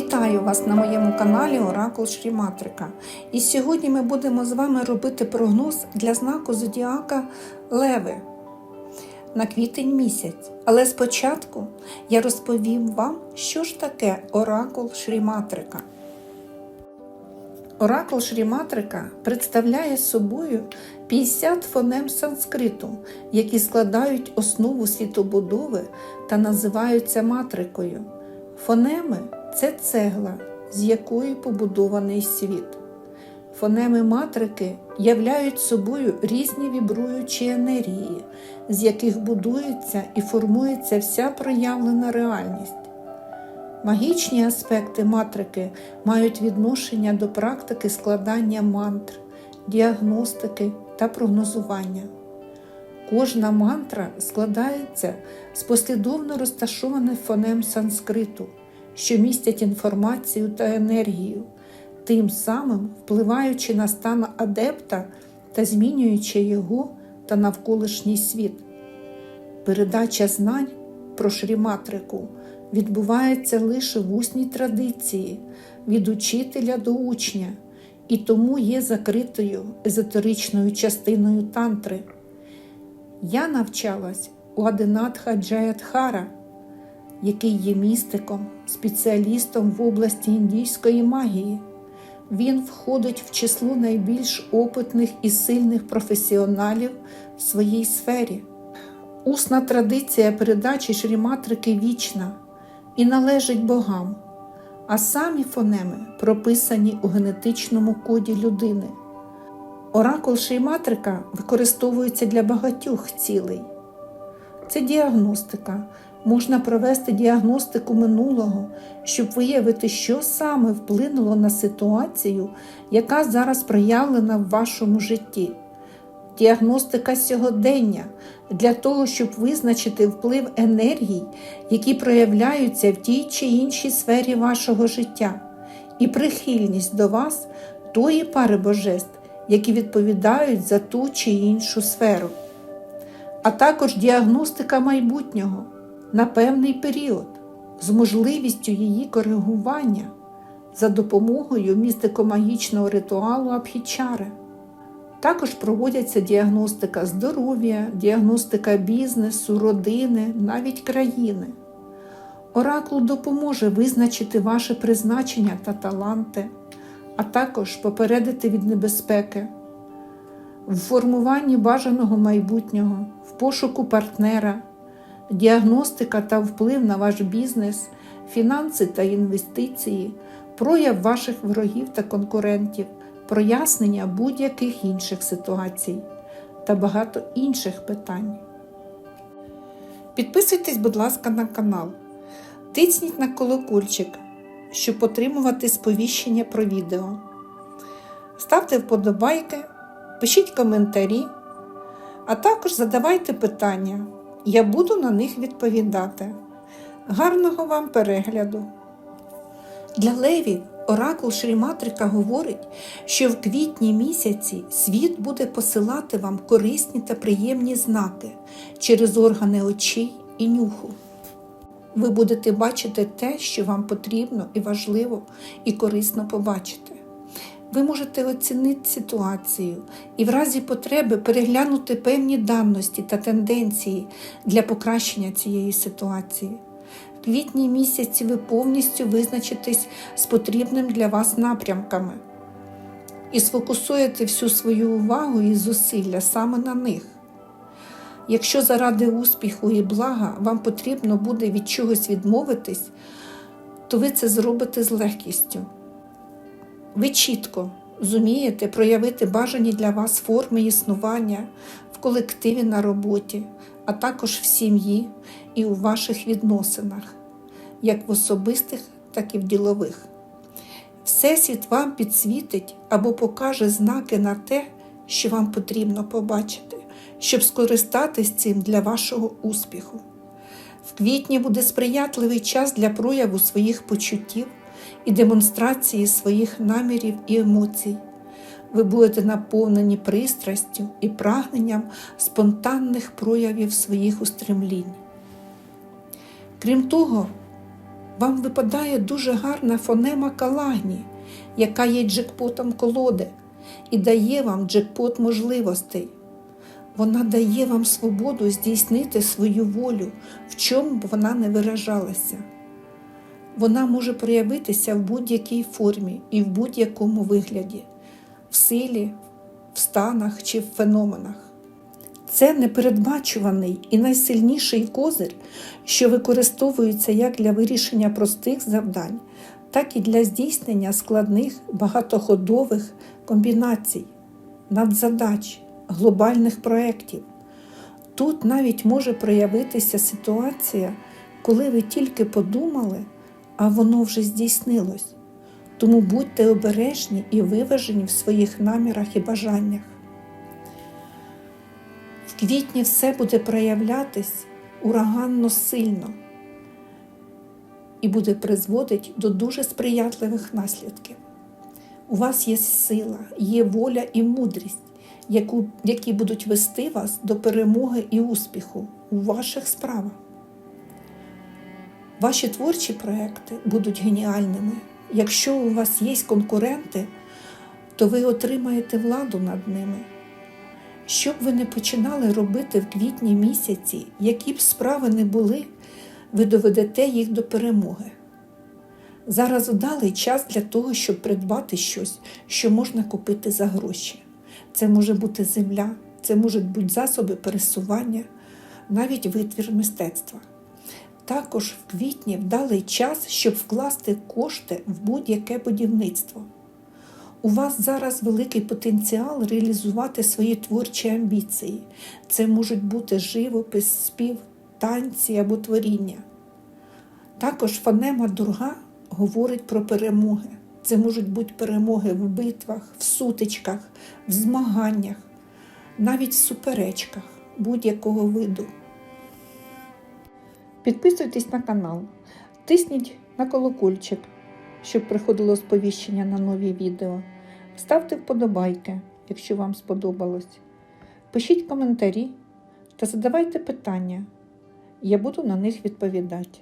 Вітаю вас на моєму каналі Оракул Шріматрика. І сьогодні ми будемо з вами робити прогноз для знаку Зодіака Леви на квітень місяць. Але спочатку я розповім вам, що ж таке Оракул Шріматрика. Оракул Шріматрика представляє собою 50 фонем санскриту, які складають основу світобудови та називаються матрикою. Фонеми це цегла, з якої побудований світ. Фонеми матрики являють собою різні вібруючі енергії, з яких будується і формується вся проявлена реальність. Магічні аспекти матрики мають відношення до практики складання мантр, діагностики та прогнозування. Кожна мантра складається з послідовно розташованих фонем санскриту, що містять інформацію та енергію, тим самим впливаючи на стан адепта та змінюючи його та навколишній світ. Передача знань про шріматрику відбувається лише в усній традиції від учителя до учня і тому є закритою езотеричною частиною тантри. Я навчалась у Адинатха Джаядхара, який є містиком, спеціалістом в області індійської магії. Він входить в число найбільш опитних і сильних професіоналів в своїй сфері. Усна традиція передачі шріматрики вічна і належить богам, а самі фонеми прописані у генетичному коді людини. Оракул шейматрика використовується для багатьох цілей. Це діагностика. Можна провести діагностику минулого, щоб виявити, що саме вплинуло на ситуацію, яка зараз проявлена в вашому житті. Діагностика сьогодення для того, щоб визначити вплив енергій, які проявляються в тій чи іншій сфері вашого життя, і прихильність до вас тої пари божеств, які відповідають за ту чи іншу сферу, а також діагностика майбутнього на певний період з можливістю її коригування за допомогою містико-магічного ритуалу Абхічари. Також проводяться діагностика здоров'я, діагностика бізнесу, родини, навіть країни. Оракул допоможе визначити ваше призначення та таланти, а також попередити від небезпеки, в формуванні бажаного майбутнього, в пошуку партнера, діагностика та вплив на ваш бізнес, фінанси та інвестиції, прояв ваших ворогів та конкурентів прояснення будь-яких інших ситуацій та багато інших питань. Підписуйтесь, будь ласка, на канал, тисніть на колокольчик, щоб отримувати сповіщення про відео. Ставте вподобайки, пишіть коментарі, а також задавайте питання. Я буду на них відповідати. Гарного вам перегляду! Для Леві Оракул Шріматрика говорить, що в квітні місяці світ буде посилати вам корисні та приємні знаки через органи очей і нюху. Ви будете бачити те, що вам потрібно і важливо і корисно побачити. Ви можете оцінити ситуацію і в разі потреби переглянути певні даності та тенденції для покращення цієї ситуації. В квітні місяці ви повністю визначитесь з потрібним для вас напрямками і сфокусуєте всю свою увагу і зусилля саме на них. Якщо заради успіху і блага вам потрібно буде від чогось відмовитись, то ви це зробите з легкістю. Ви чітко зумієте проявити бажані для вас форми існування в колективі на роботі, а також в сім'ї і у ваших відносинах, як в особистих, так і в ділових. Всесвіт вам підсвітить або покаже знаки на те, що вам потрібно побачити, щоб скористатись цим для вашого успіху. В квітні буде сприятливий час для прояву своїх почуттів і демонстрації своїх намірів і емоцій. Ви будете наповнені пристрастю і прагненням спонтанних проявів своїх устремлінь. Крім того, Вам випадає дуже гарна фонема калагні, яка є джекпотом колоди, і дає вам джекпот можливостей. Вона дає вам свободу здійснити свою волю, в чому б вона не виражалася. Вона може проявитися в будь-якій формі і в будь-якому вигляді, в силі, в станах чи в феноменах. Це непередбачуваний і найсильніший козир, що використовується як для вирішення простих завдань, так і для здійснення складних багатоходових комбінацій, надзадач, глобальних проєктів. Тут навіть може проявитися ситуація, коли ви тільки подумали, а воно вже здійснилось. Тому будьте обережні і виважені в своїх намірах і бажаннях. В квітні все буде проявлятись ураганно сильно і буде призводити до дуже сприятливих наслідків. У вас є сила, є воля і мудрість, які будуть вести вас до перемоги і успіху у ваших справах. Ваші творчі проекти будуть геніальними. Якщо у вас є конкуренти, то ви отримаєте владу над ними. Що б ви не починали робити в квітні місяці, які б справи не були, ви доведете їх до перемоги. Зараз вдалий час для того, щоб придбати щось, що можна купити за гроші. Це може бути земля, це можуть бути засоби пересування, навіть витвір мистецтва. Також в квітні вдалий час, щоб вкласти кошти в будь-яке будівництво. У вас зараз великий потенціал реалізувати свої творчі амбіції. Це можуть бути живопис, спів, танці або творіння. Також фонема дурга говорить про перемоги. Це можуть бути перемоги в битвах, в сутичках, в змаганнях, навіть в суперечках будь-якого виду. Підписуйтесь на канал, тисніть на колокольчик, щоб приходило сповіщення на нові відео. Ставте вподобайки, якщо вам сподобалось. Пишіть коментарі та задавайте питання. Я буду на них відповідати.